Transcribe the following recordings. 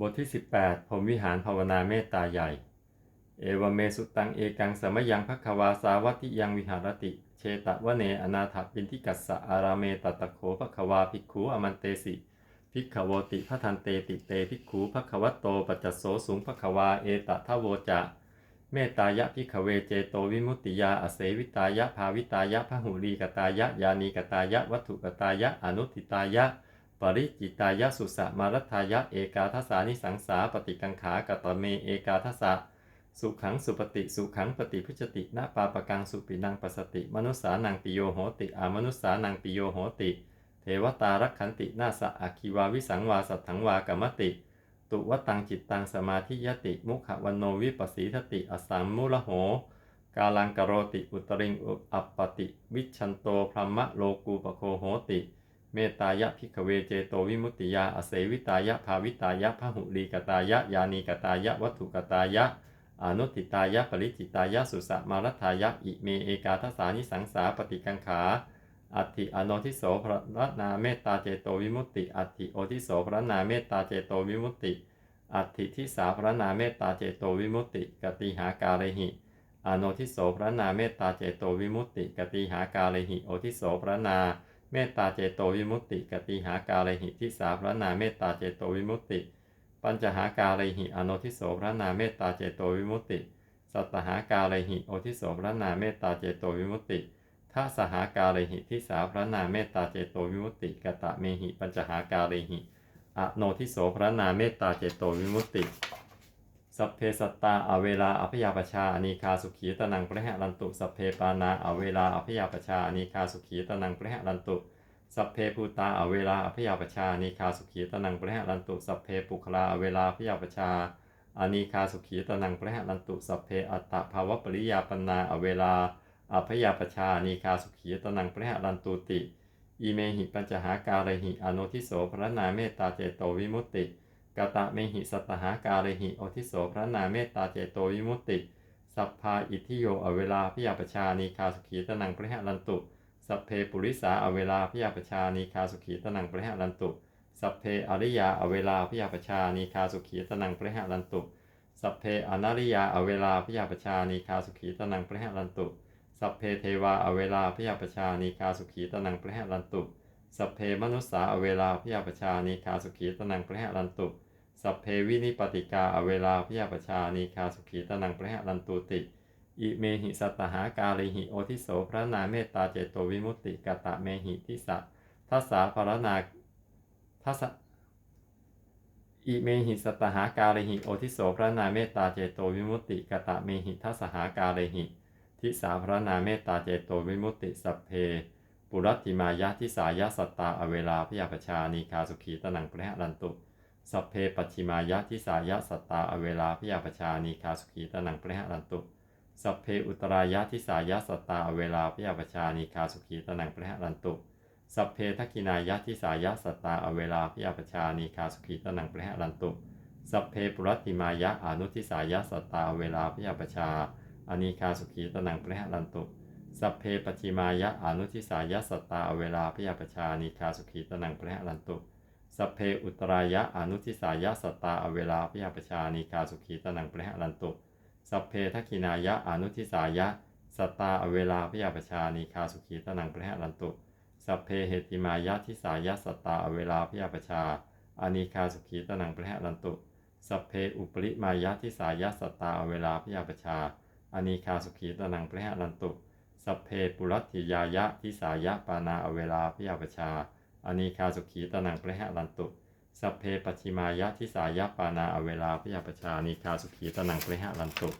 บทที่ 18ผมวิหารภาวนาเมตตาใหญ่ เอวเมสุตังเอกังสมยังพักวาสาวัติยังวิหารติ เชตวเนอนาถปินทิกัสสะอาราเมตตะโขพักวาภิกขูอมันเตสิภิกขโวติพัทันเตติเตภิกขูพักวัตโตปัจจโสสุงพักวาเอตทะโวจะเมตตายะพิขเวเจโตวิมุตติยาอเสวิตายะภาวิตายะพหุรีกตายะยานีกตายะวัตถุกตายะอนุติตายะ ริจิตายสุสะมารัายะเอกาทสานิสังสาปฏิกังขากตเมเอกาทสะสุขังสุปฏิสุขังปฏิพุจตินาปาปกังสุปินังปสติ มนุสสานังปิโยโหติอามนุสสานังปิโยโหติ เทวตารักขันตินาสะอคิวาวิสังวาสัทถังวากรรมติ ตุวตังจิตตังสมาธิยติ มุขวันโนวิปัสสีทติอสัมมุลโห กาลังกโรติอุตริงอุอัปปติ วิชันโตพรหมะโลกูปโคโหติ เมตายะพิกเวเจโตวิมุตติยา อเสวิตายะภาวิตายะพหุลีกตายะ ยานีกตายะ วัตถุกตายะอนุติตายะปริจิตายะสุสะมารัทายะอิเมเอกาทสานิสังสาปฏิกังขาอัติอโนทิโสพระนาเมตตาเจโตวิมุตติอัติโอทิโสพระนาเมตตาเจโตวิมุตติอัติทิสาพระนาเมตตาเจโตวิมุตติกติหากาเลหิอโนทิโสพระนาเมตตาเจโตวิมุตติกติหากาเลหิโอทิโสพระนา เมตตาเจโตวิมุตติกติหากาเลหิทิสาพระนาเมตตาเจโตวิมุตติ ปัญจหากาเลหิอโนทิโสพระนาเมตตาเจโตวิมุตติ สัตหากาเลหิโอทิโสพระนาเมตตาเจโตวิมุตติทัสหากาเลหิทิสาพระนาเมตตาเจโตวิมุตติกตะเมหิปัญจหากาเลหิอโนทิโสพระนาเมตตาเจโตวิมุตติ สัพเพสัตตาอเวลาอภยาปชาอนีคาสุขีตนังประหะรันตุสัพเพปานาอเวลาอภยาปชาอนีคาสุขีตนังประหะรันตุสัพเพภูตาอเวลาอภยาปชาอนีคาสุขีตนังประหะรันตุสัพเพปุคลาอเวลาอภยาปชาอนีคาสุขีตนังประหะรันตุสัพเพอัตตภาวปริยาปนาอเวลาอภยาปชาอนีคาสุขีตนังประหะรันตุติอีเมหิปัญจหากาเรหิอโนทิโสพระนาเมตตาเจโตวิมุตติ กตะเมหิสัตหากาเรหิโอทิโสพระนาเมตตาเจโตวิมุตติ สัพพาอิทิโยอเวลาพิยาปชานีคาสุขีตนังปริหะรันตุ สัพเพปุริสาอเวลาพิยาปชานีคาสุขีตนังปริหะรันตุสัพเพอริยาอเวลาพิยาปชานีคาสุขีตนังปริหะรันตุ สัพเพอนาริยาอเวลาพิยาปชานีคาสุขีตนังปริหะรันตุ สัพเพเทวาอเวลาพิยาปชานีคาสุขีตนังปริหะรันตุ สัพเพมนุสสาอเวลาพิยาปชานีคาสุขีตนังปริหะรันตุ สัพเพวินิปติกาอเวลาพยาปชานีคาสุขีตนังประหะรันตุติ อิเมหิสัตหากาลิหิโอทิโสพระนาเมตตาเจโตวิมุตติกตะเมหิทิสะทัสสาภรนาทัสอิเมหิสัตหากาลิหิโอทิโสพระนาเมตตาเจโตวิมุตติกตะเมหิทัสหากาลิหิทิสาพระนาเมตตาเจโตวิมุตติสัพเพปุรัติมายะทิสายะสัตตาอเวลาพยาปชานีคาสุขีตนังประหะรันตุ สัพเพปัจฉิมายะทิสายะสัตตาอเวลาพิยาปชานีคาสุขีตนังปริหะรันตุสัพเพอุตรายะทิสายะสัตตาอเวลาพิยาปชานีคาสุขีตนังปริหะรันตุสัพเพทักินายะทิสายะสัตตาอเวลาพิยาปชานีคาสุขีตนังปริหะรันตุสัพเพปุรติมายะอนุทิสายะสัตตาอเวลาพิยาปชาอานีคาสุขีตนังปริหะรันตุสัพเพปัจฉิมายะอนุทิสายะสัตตาอเวลาพิยาปชานีคาสุขีตนังปริหะรันตุ สเพอุตรายะอนุทิสายะสตาอเวลาพยาปชานีคาสุขีตนังปริหะรันตุสเพทักินายะอนุทิสายะสตาอเวลาพยาปชานีคาสุขีตนังปริหะรันตุสเพเหติมายะทิสายะสตาอเวลาพยาปชาอานีคาสุขีตนังปริหะรันตุสเพอุปริมายะทิสายะสตาอเวลาพยาปชาอานีคาสุขีตนังปริหะรันตุสเพปุรัติยายะทิสายะปานาอเวลาพยาปชา อนีคาสุขีตนังประหะรันตุสัพเพปัจฉิมายะทิสายะปานาอเวลาพยาปชานีคาสุขีตนังประหะรันตุ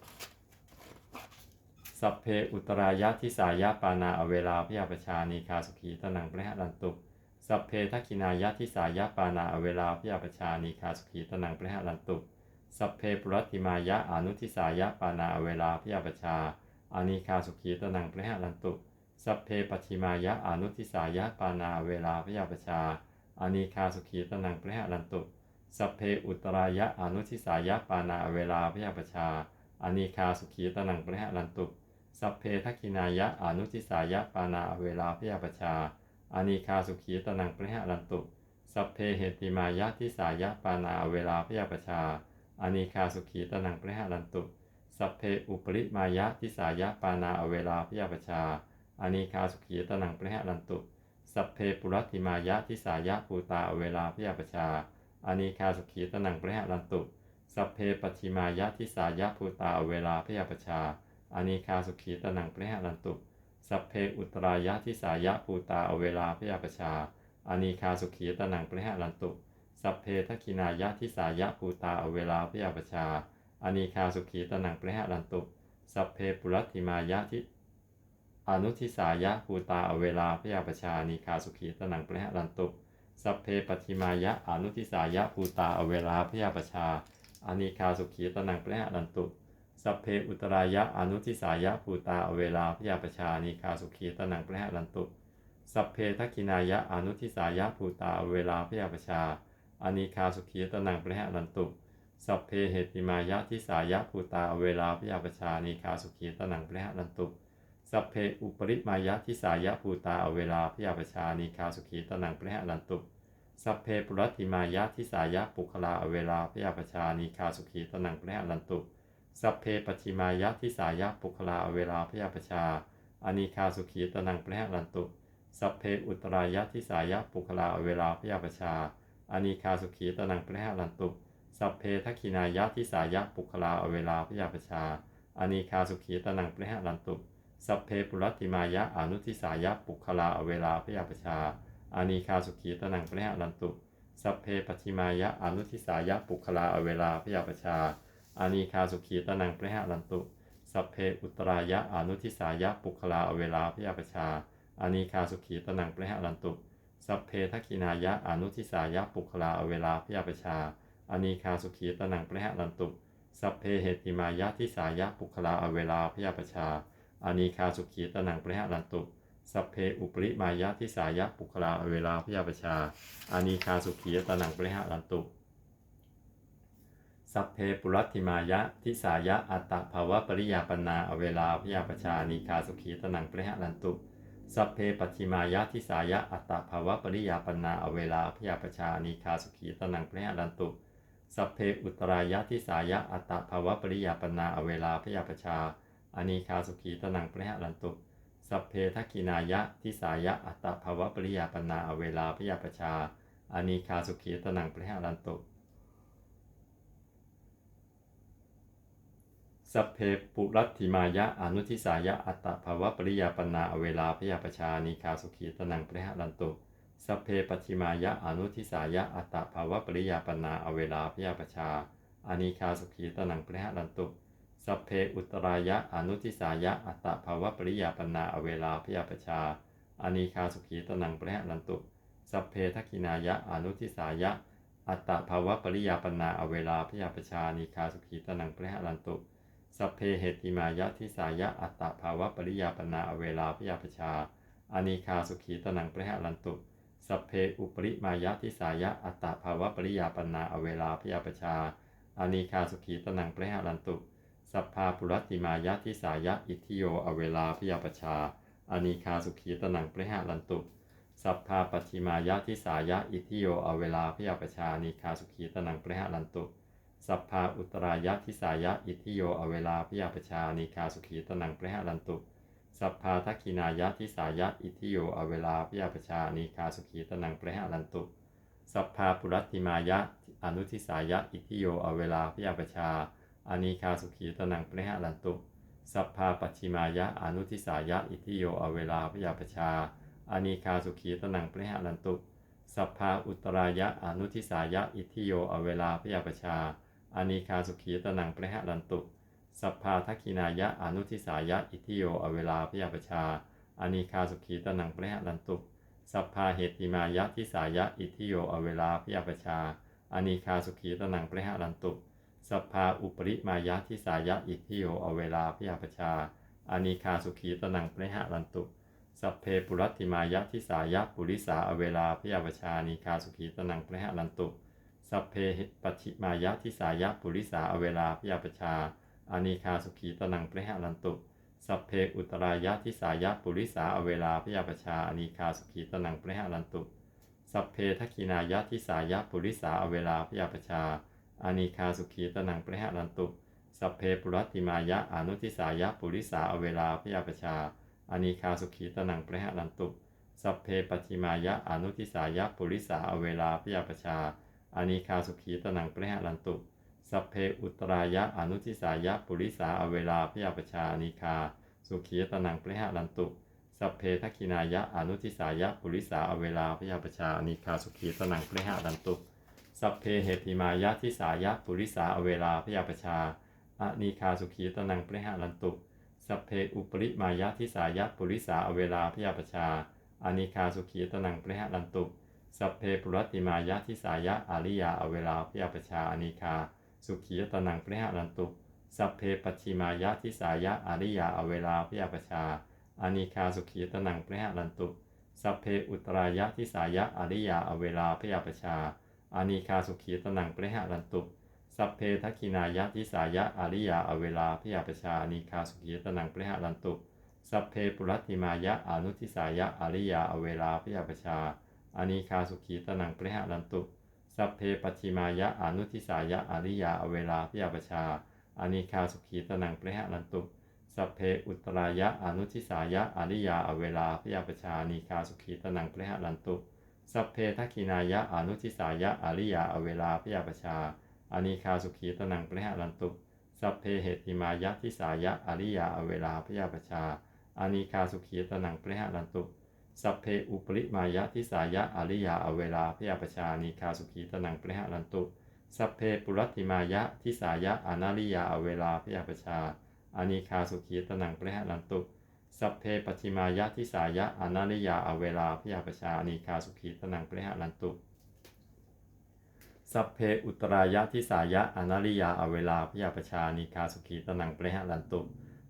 สัพเพอุตรายะทิสายะปานาอเวลาพยาปชานีคาสุขีตนังประหะรันตุสัพเพทักินายะทิสายะปานาอเวลาพยาปชานีคาสุขีตนังประหะรันตุสัพเพปุรัติมายะอนุทิสายะปานาอเวลาพยาปชาอานีคาสุขีตนังประหะรันตุ สัพเพปัจฉิมายะอนุทิสายะปานาเวลาพยาปชาอานีคาสุขีตนังปริหรันตุ สัพเพอุตรายะอนุทิสายะปานาเวลาพยาปชาอานีคาสุขีตนังปริหรันตุ สัพเพทักขินายะอนุทิสายะปานาเวลาพยาปชาอานีคาสุขีตนังปริหรันตุ สัพเพเหติมายะทิสายะปานาเวลาพยาปชาอานิคาสุขีตนังปริหรันตุ สัพเพอุปริมายะทิสายะปานาเวลาพยาปชา อนิคาสุขีตนังปริหารันตุ สัพเพปุรัติมายะทิสายะภูตาเวลาพยาปชาอนิคาสุขีตนังปริหารันตุ สัพเพปติมายะทิสายะภูตาเวลาพยาปชาอนิคาสุขีตนังปริหารันตุ สัพเพอุตรายะทิสายะภูตาเวลาพยาปชาอนิคาสุขีตนังปริหารันตุ สัพเพทักินายะทิสายะภูตาเวลาพยาปชาอนิคาสุขีตนังปริหารันตุ สัพเพปุรัติมายะทิ อนุทิสายะภูตาอเวลาพยาปชาอานิคาสุขีตนังปริหารันตุสัพเพปัจฉิมายะอนุทิสายะภูตาอเวลาพยาปชาอานิคาสุขีตนังปริหารันตุสัพเพอุตรายะอนุทิสายะภูตาอเวลาพยาปชาอานิคาสุขีตนังปริหารันตุสัพเพทักินายะอนุทิสายะภูตาอเวลาพยาปชาอานิคาสุขีตนังปริหารันตุสัพเพเหติมายะทิสายะภูตาอเวลาพยาปชาอานิคาสุขีตนังปริหารันตุ สัพเพอุปริมายะทิสายะภูตาอเวลาพยาปชาอานิคาสุขีตนังปริหารันตุสัพเพปุรัติมายะทิสายะปุคลาอเวลาพยาปชาอานิคาสุขีตนังปริหารันตุสัพเพปัจฉิมายะทิสายะปุคลาอเวลาพยาปชาอานิคาสุขีตนังปริหารันตุสัพเพอุตรายะทิสายะปุคลาอเวลาพยาปชาอานิคาสุขีตนังปริหารันตุสัพเพทักขินายะทิสายะปุคลาอเวลาพยาปชาอานิคาสุขีตนังปริหารันตุ สัพเพปุรัติมายะอนุทิสายะปุคลาอเวลาพยาปชาอานิคาสุขีตนังปริหารันตุสัพเพปัจฉิมายะอนุทิสายะปุคลาอเวลาพยาปชาอานิคาสุขีตนังปริหารันตุสัพเพอุตรายะอนุทิสายะปุคลาอเวลาพยาปชาอานิคาสุขีตนังปริหารันตุสัพเพทักินายะอนุทิสายะปุคลาอเวลาพยาปชาอานิคาสุขีตนังปริหารันตุสัพเพเหติมายะทิสายะปุคลาอเวลาพยาปชา อานิคาสุขีตนังปริหารันตุสัพเพอุปริมายะทิสายะปุคลาอเวลาพยาปชาอานิคาสุขีตนังปริหารันตุ สัพเพปุรัติมายะทิสายะอัตตภาวะปริยาปนาอเวลาพยาปชานิคาสุขีตนังปริหารันตุ สัพเพปัจฉิมายะทิสายะอัตตภาวะปริยาปนาอเวลาพยาปชานิคาสุขีตนังปริหารันตุสัพเพอุตรายะทิสายะอัตตภาวะปริยาปนาอเวลาพยาปชา อานิคาสุขีตนังปริหารันตุ สัพเพทักขินายะทิสายะอัตตภาวะปริยาปนาเวลาพยาปชาอานิคาสุขีตนังปริหารันตุ สัพเพปุรัตถิมายะอนุทิสายะอัตตภาวะปริยาปนาเวลาพยาปชานิคาสุขีตนังปริหารันตุสัพเพปัจฉิมายะอนุทิสายะอัตตภาวะปริยาปนาอเวลาพยาปชาอานิคาสุขีตนังปริหารันตุ สัพเพอุตรายะอนุทิสายะ อัตตภาวะปริยาปนาอเวลาพยาปชาอานิคาสุขีตนังปริหารันตุสัพเพทักินายะอนุทิสายะ อัตตภาวะปริยาปนาอเวลาพยาปชานิคาสุขีตนังปริหารันตุสัพเพเหติมายะทิสายะอัตตภาวะปริยาปนาอเวลาพยาปชาอานิคาสุขีตนังปริหารันตุสัพเพอุปริมายะทิสายะอัตตภาวะปริยาปนาอเวลาพยาปชาอานิคาสุขีตนังปริหารันตุ สัพพาปุรัติมายะทิสายะอิทิโยอเวลาพยาปชาอานิคาสุขีตนังปริหารันตุ สัพพาปัชิมายะทิสายะอิทิโยอเวลาพยาปชาอานิคาสุขีตนังปริหารันตุ สัพพาอุตรายะทิสายะอิทิโยอเวลาพยาปชานิคาสุขีตนังปริหารันตุสัพพาทักขินายะทิสายะอิทิโยอเวลาพยาปชานิคาสุขีตนังปริหารันตุ สัพพาปุรัติมายะอนุทิสายะอิทิโยอเวลาพยาปชา อานิคาสุขีตนังปริหารันตุ สัพพาปัชิมายะอนุทิสายะอิทิโยอเวลาพยาปชาอานิคาสุขีตนังปริหารันตุ สัพพาอุตรายะอนุทิสายะอิทิโยอเวลาพยาปชาอานิคาสุขีตนังปริหารันตุ สัพพาทักขินายะอนุทิสายะอิทิโยอเวลาพยาปชาอานิคาสุขีตนังปริหารันตุสัพพาเหติมายะทิสายะอิทิโยอเวลาพยาปชาอานิคาสุขีตนังปริหารันตุ สัพพาอุปริมายะทิสายะอิทิโยอเวลาพยาปชาอานิคาสุขีตนังปริหารันตุสัพเพปุรัติมายะทิสายะปุริสาอเวลาพยาปชานิคาสุขีตนังปริหารันตุสัพเพปัจฉิมายะทิสายะปุริสาอเวลาพยาปชาอานิคาสุขีตนังปริหารันตุสัพเพอุตรายะทิสายะปุริสาอเวลาพยาปชาอานิคาสุขีตนังปริหารันตุ สัพเพทักินายะทิสายะปุริสาอเวลาพยาปชา อานิคาสุขีตนังประหะรันตุ สัพเพปุรัติมายะอนุทิสายะปุริสาอเวลาพยาปชาอานิคาสุขีตนังประหะรันตุสัพเพปัจฉิมายะอนุทิสายะปุริสาอเวลาพยาปชาอานิคาสุขีตนังประหะรันตุ สัพเพอุตรายะอนุทิสายะปุริสาอเวลาพยาปชาอานิคา สุขีตนังประหะรันตุสัพเพทักขินายะอนุทิสายะปุริสาอเวลาพยาปชาอานิคาสุขีตนังประหะรันตุ สัพเพเหติมายะทิสายะปุริสาอเวลาพยาปชาอานิคาสุขีตนังประหะรันตุ สัพเพอุปริมายะทิสายะปุริสาอเวลาพยาปชาอานิคาสุขีตนังประหะรันตุ สัพเพปุรัติมายะทิสายะอาริยาอเวลาพยาปชาอานิคา สุขีตนังประหะรันตุ สัพเพปัจฉิมายะทิสายะอาริยาอเวลาพยาปชาอานิคาสุขีตนังประหะรันตุ สัพเพอุตรายะทิสายะอาริยาอเวลาพยาปชา อานิคาสุขีตนังประหะรันตุ สัพเพทักินายะทิสายะอาริยาอเวลาพยาปชาอานิคาสุขีตนังประหะรันตุ สัพเพปุรัติมายะอนุทิสายะอาริยาอเวลาพยาปชาอานิคาสุขีตนังประหะรันตุ สัพเพปัจิมายะอนุทิสายะอาริยาอเวลาพยาปชาอานิคาสุขีตนังประหะรันตุสัพเพอุตรายะอนุทิสายะอริยาอเวลาพยาปชาอานิคาสุขีตนังประหะรันตุ สัพเพทักขินายะอนุทิสายะอริยาอเวลาพยาปชาอานิคาสุขีตนังประหะรันตุสัพเพเหติมายะทิสายะอริยาอเวลาพยาปชาอานิคาสุขีตนังประหะรันตุสัพเพอุปริมายะทิสายะอริยาอเวลาพยาปชานิคาสุขีตนังประหะรันตุสัพเพปุรัติมายะทิสายะอนาริยาอเวลาพยาปชาอานิคาสุขีตนังประหะรันตุ สัพเพปัจฉิมายะทิสายะอนาริยาอเวลาพยาปชาอานิคาสุขีตนังปรหะรันตุ สัพเพอุตรายะทิสายะอนาริยาอเวลาพยาปชานิคาสุขีตนังปรหะรันตุ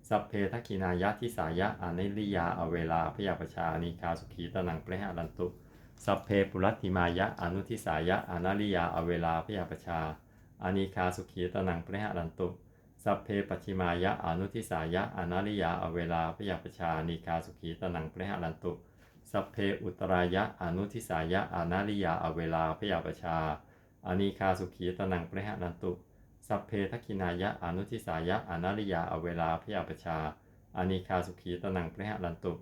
สัพเพทักขินายะทิสายะอนิริยาอเวลาพยาปชานิคาสุขีตนังปรหะรันตุ สัพเพปุรัติมายะอนุทิสายะอนาริยาอเวลาพยาปชาอนิคาสุขีตนังปรหะรันตุ สัพเพปัจฉิมายะอนุทิสายะอนาริยาอเวลาพยาปชานิคาสุขีตนังประหรันตุ สัพเพอุตรายะอนุทิสายะอนาริยาอเวลาพยาปชาอานิคาสุขีตนังประหรันตุ สัพเพทักินายะอนุทิสายะอนาริยาอเวลาพยาปชาอานิคาสุขีตนังประหรันตุ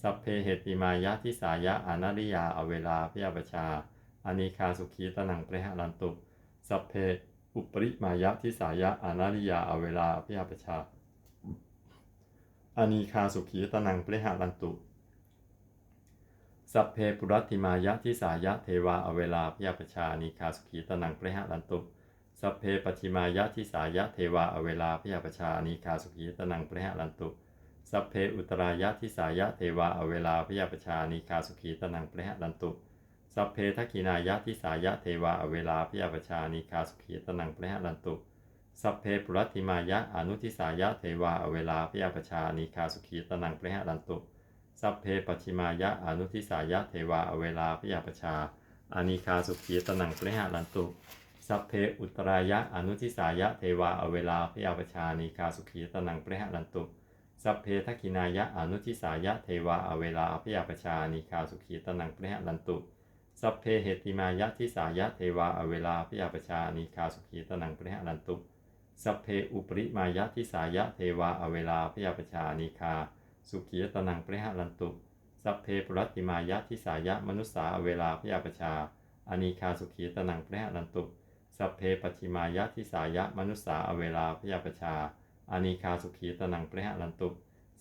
สัพเพเหติมายะทิสายะอนาริยาอเวลาพยาปชาอานิคาสุขีตนังประหรันตุ สัพเพ อุปริมายะทิสายะอนาริยาอเวลาพยาปชาอานิคาสุขีตนังปรหะรันตุ สัพเพปุรัติมายะทิสายะเทวาอเวลาพยาปชานิคาสุขีตนังปรหะรันตุ สัพเพปัติมายะทิสายะเทวาอเวลาพยาปชานิคาสุขีตนังปรหะรันตุ สัพเพอุตรายะทิสายะเทวาอเวลาพยาปชานิคาสุขีตนังปรหะรันตุ สัพเพทักขินายะทิสายะเทวาอเวลาพยาปชานิคาสุขีตนังประหะรันตุสัพเพปุรัติมายะอนุทิสายะเทวาอเวลาพยาปชานิคาสุขีตนังประหะรันตุสัพเพปชิมายะอนุทิสายะเทวาอเวลาพยาปชาอานิคาสุขีตนังประหะรันตุสัพเพอุตรายะอนุทิสายะเทวาอเวลาพยาปชานิคาสุขีตนังประหะรันตุสัพเพทักขินายะอนุทิสายะเทวาอเวลาพยาปชานิคาสุขีตนังประหะรันตุ สัพเพเหติมายะทิสายะเทวาอเวลาพยาปชานิคาสุขีตนังประหะรันตุสัพเพอุปริมายะทิสายะเทวาอเวลาพยาปชานิคา สุขีตนังประหะรันตุสัพเพปรัติมายะทิสายะมนุสสาอเวลาพยาปชาอานิคาสุขีตนังประหะรันตุสัพเพปัจฉิมายะทิสายะมนุสสาอเวลาพยาปชาอานิคาสุขีตนังประหะรันตุ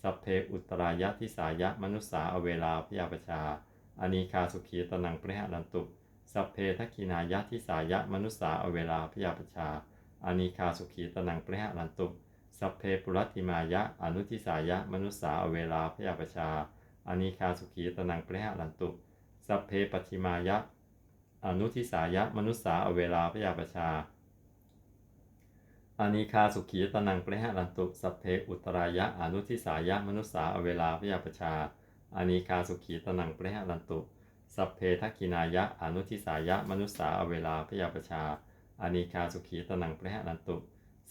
สัพเพอุตรายะทิสายะมนุสสาอเวลาพยาปชา อนิคาสุขีตนังประหะรันตุ สัพเพทักขินายะทิสายะมนุสสาอเวลาพยาปชาอนิคาสุขีตนังประหะรันตุ สัพเพปุรัติมายะอนุทิสายะมนุสสาอเวลาพยาปชาอนิคาสุขีตนังประหะรันตุ สัพเพปัจฉิมายะ อนุทิสายะมนุสสาอเวลาพยาปชาอานิคาสุขีตนังประหะรันตุ สัพเพอุตรายะอนุทิสายะมนุสสาอเวลาพยาปชา อานิคาสุขีตนังประหะรันตุ สัพเพทักขินายะอนุทิสายะมนุสสาอเวลาพยาปชาอานิคาสุขีตนังประหะรันตุ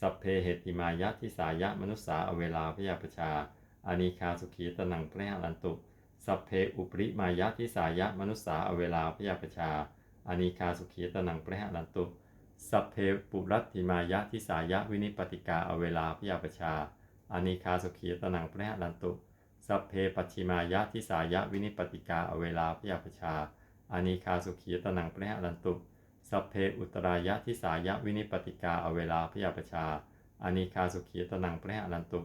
สัพเพเหติมายะทิสายะมนุสสาอเวลาพยาปชาอานิคาสุขีตนังประหะรันตุสัพเพอุปริมายะทิสายะมนุสสาอเวลาพยาปชาอานิคาสุขีตนังเปรหะนันตุสัพเพปุรัตติมายะทิสายะวินิปติกาอเวลาพยาปชาอานิคาสุขีตนังเปรหะนันตุ สัพเพปัจฉิมายะทิสายะวินิปติกาอเวลาพยาปชาอานิคาสุขีตนังเปรหะนันตุสัพเพอุตรายะทิสายะวินิปติกาอเวลาพยาปชาอานิคาสุขีตนังเปรหะนันตุ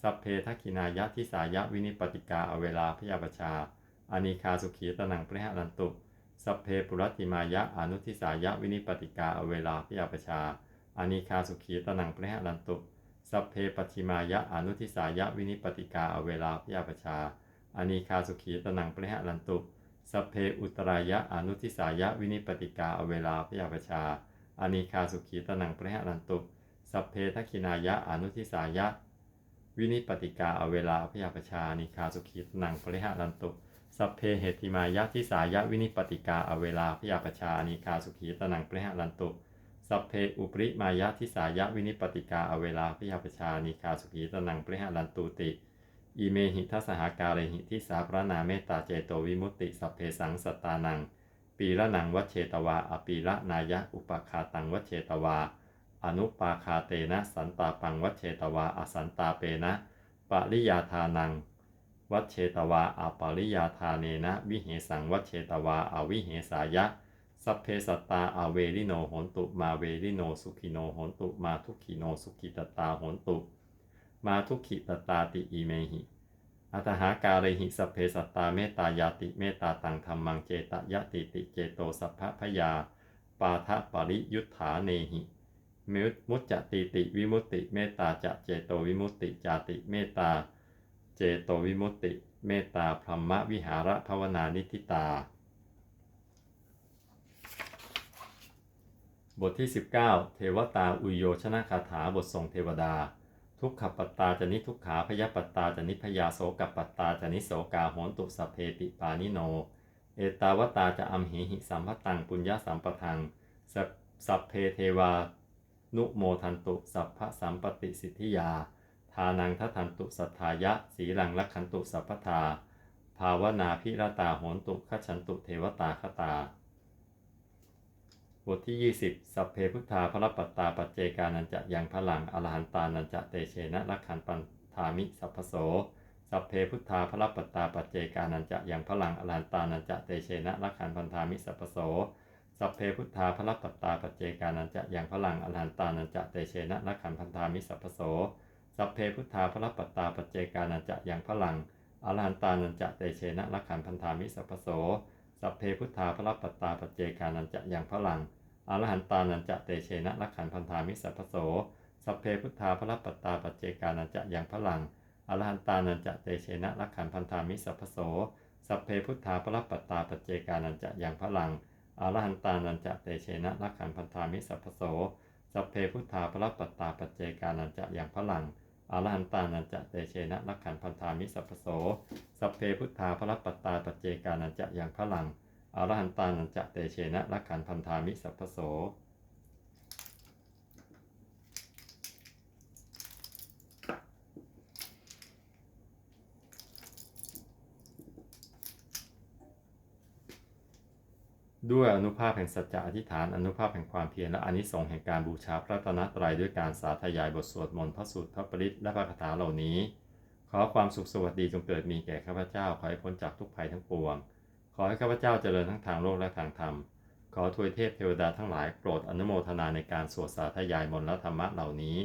สัพเพทักินายะทิสายะวินิปติกาอเวลาพยาปชาอานิคาสุขีตนังเปรหะนันตุสัพเพปุรัติมายะอนุทิสายะวินิปติกาอเวลาพยาปชาอานิคาสุขีตนังเปรหะนันตุ สัพเพปัจฉิมายะอนุทิสายะวินิปติกาอเวลาพยาปชาอานิคาสุขีตนังปรหะนันตุสัพเพอุตรายะอนุทิสายะวินิปติกาอเวลาพยาปชาอานิคาสุขีตนังปรหะนันตุสัพเพทักขินายะอนุทิสายะ วินิปติกาอเวลาพยาปชานิคาสุขีตนังปริหะรันตุสัพเพเหติมายะทิสายะวินิปติกาอเวลาพยาปชานิคาสุขีตนังปริหะรันตุ สัพเพอุปริมายะทิสายะวินิปติกาอเวลาพยาปชานิคาสุขีตนังปริหะรันตุติอีเมหิทัสหากาเรหิทิสาพระนาเมตตาเจโตวิมุตติสัพเพสังสตานัง ปีละนังวัชเชตวา อปีละนายะอุปคาตังวัชเชตวา อนุปาคาเตนะสันตาปังวัชเชตวา อสันตาเปนะปริยาทานัง วัชเชตวาอาปริยาทาเนนะ วิเหสังวัชเชตวาอวิเหสายะ สัพเพสัตตาอาเวริโนโหนตุมาเวริโนสุขิโนโหนตุมาทุกขิโนสุขิตตาโหนตุ มาทุกขิตตาติอีเมหิ อัตหาการเรหิสัพเพสัตตาเมตตายาติเมตตาตังธรรมังเจตยติติเจโตสัพพพยา ปาทะปริยุทธาเนหิมุจจติติวิมุตติเมตตาจะเจโตวิมุตติจาติเมตตา เจโตวิมุตติ เมตตาพรหมวิหารภาวนานิทิตา บทที่ 19 เทวตาอุโยชนะคาถาบททรงเทวดา ทุกขปัตตาจนิทุกขาพยปัตตาจนิพยาโสกปัตตาจนิโสกาโหนตุสัพเพปิปานิโน เอตาวตาจะอัมหิหิสัมพตังปุญญาสัมปทังสัพสัพเพเทวา นุโมทันตุสัพพะสัมปติสิทธิยา ทานังทัทันตุสัทธายะ สีลังลักขันตุสัพพทา ภาวนาพิรตาโหนตุขฉันตุเทวตาคตา บทที่ 20 สัพเพพุทธาพระปัตตาปัจเจกานันจะยังพลังอรหันตานันจะเตเชนะลักขันปันธามิสัพพโส สัพเพพุทธาพระปัตตาปัจเจกานันจะยังพลังอรหันตานันจะเตเชนะลักขันปันธามิสัพพโส สัพเพพุทธาพระปัตตาปัจเจกานันจะยังพลังอรหันตานันจะเตเชนะลักขันพันธามิสัพพโส สัพเพพุทธาพระปัตตาปัจเจกานันจะยังพลังอรหันตานันจะเตเชนะลักขันพันธามิสัพพโส สัพเพพุทธาพระปัตตาปัจเจกานันจะยังพลังอรหันตานันจะเตเชนะลักขันพันธามิสัพพโส สัพเพพุทธาพระปัตตาปัจเจกานันจะยังพลังอรหันตานันจะเตเชนะลักขันพันธามิสัพพโส สัพเพพุทธาพระปัตตาปัจเจกานันจะยังพลังอรหันตานันจะเตเชนะลักขันพันธามิสัพพโส สัพเพพุทธาพระปัตตาปัจเจกานันจะยังพลัง อรหันตานันจะเตเชนะลักขันพันธามิสัพพโส สัพเพพุทธาพระปัตตาปัจเจกานันจะอย่างพลังอรหันตานันจะเตเชนะลักขันพันธามิสัพโส ด้วยอนุภาพแห่งสัจจะอธิษฐานอนุภาพแห่งความเพียรและอนิสงส์แห่งการบูชาพระตนตรัยด้วยการสาธยายบทสวดมนต์พระสูตรพระปริตและพระคาถาเหล่านี้ ขอความสุขสวัสดีจงเกิดมีแก่ข้าพเจ้าขอให้พ้นจากทุกภัยทั้งปวง ขอให้ข้าพเจ้าเจริญทั้งทางโลกและทางธรรม ขอทวยเทพเทวดาทั้งหลายโปรดอนุโมทนาในการสวดสาธยายมนต์และธรรมะเหล่านี้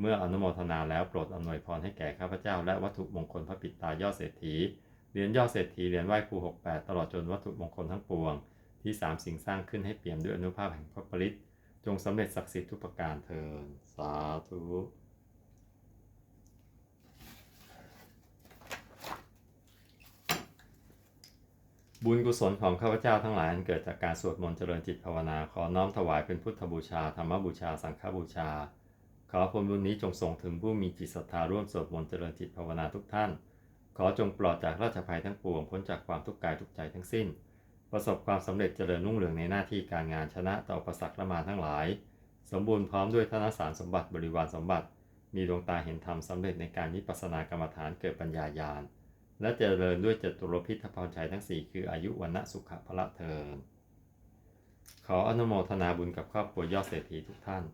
เมื่ออนุโมทนาแล้วโปรดอำนวยพรให้แก่ข้าพเจ้า และวัตถุมงคลพระปิตายอดเศรษฐีเหรียญยอดเศรษฐีเหรียญไหว้ครู68 ตลอดจนวัตถุมงคลทั้งปวง ที่สามสิ่งสร้างขึ้นให้เปี่ยมด้วยอนุภาพแห่งพระปริตจงสำเร็จศักดิ์สิทธิ์ทุกประการเทินสาธุบุญกุศลของข้าพเจ้าทั้งหลายอันเกิดจากการสวดมนต์เจริญจิตภาวนาขอน้อมถวายเป็นพุทธบูชาธรรมบูชาสังฆบูชา ขอผลบุญนี้จงส่งถึงผู้มีจิตศรัทธาร่วมสวดมนต์เจริญจิตภาวนาทุกท่าน ขอจงปลอดจากราชภัยทั้งปวงพ้นจากความทุกข์กายทุกใจทั้งสิ้น ประสบความสำเร็จเจริญรุ่งเรืองในหน้าที่การงานชนะต่ออุประสักและมารทั้งหลาย สมบูรณ์พร้อมด้วยธนสารสมบัติบริวารสมบัติ มีดวงตาเห็นธรรมสำเร็จในการวิปัสสนากรรมฐานเกิดปัญญาญาณ และเจริญด้วยจตุรพิธพรชัยทั้งสี่คืออายุวันนะสุขภละเทินขออนุโมทนาบุญกับครอบครัวยอดเศรษฐีทุกท่าน